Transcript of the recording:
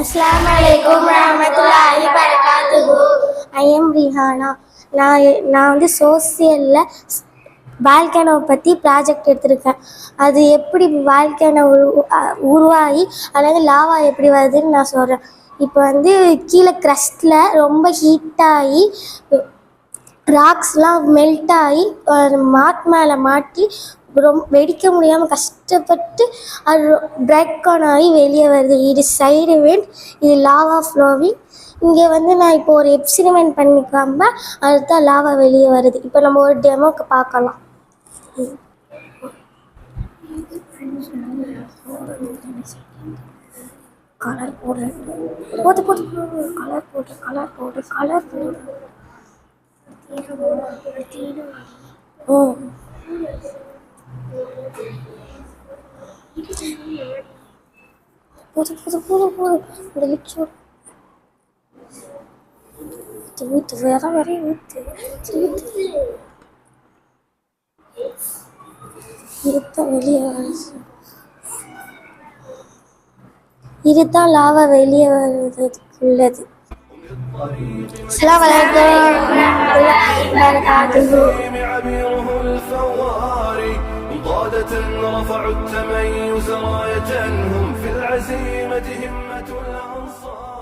அஸ்ஸலாமு அலைக்கும் வரஹ்மத்துல்லாஹி வரகாத்துஹு ஐ எம் ரிஹானா நான் நான் வந்து சோசியலில் வால்கேனோவை பற்றி ப்ராஜெக்ட் எடுத்திருக்கேன். அது எப்படி வால்கேனோ உரு உருவாகி அதாவது லாவா எப்படி வருதுன்னு நான் சொல்கிறேன் இப்போ வந்து கீழே க்ரஸ்டில் ரொம்ப ஹீட்டாகி ராக்ஸ்லாம் மெல்ட் ஆகி மாட் மேலே மாட்டி ரொம்ப வெடிக்க முடியாமல் கஷ்டப்பட்டு அது பிரேக் ஆன் ஆகி வெளியே வருது. இது சைடு வெண்ட் இது லாவா ஃப்ளோவிங் இங்கே வந்து நான் இப்போ ஒரு எக்ஸ்பிரிமெண்ட் பண்ணிக்காம அதுதான் லாவா வெளியே வருது. இப்போ நம்ம ஒரு டெமோக்கு பார்க்கலாம். கலர் போடு. போது போது கலர் போடு கலர் போடு கலர் போடு. ஓ. போது போது போது போது இந்த லிக்யூட் ஊத்து ஊத்து வேற வேற ஊத்து ஊத்து இதுதான் வெளியே வருது இதுதான் லாவா வெளியே வருவதற்குள்ளது அஸ்ஸலாமு அலைக்கும் வரஹ்மத்துல்லாஹி வபரகாத்துஹு عبيره الفواري قادة رفعوا التميز راية هم في العزيمة همة الأنصار.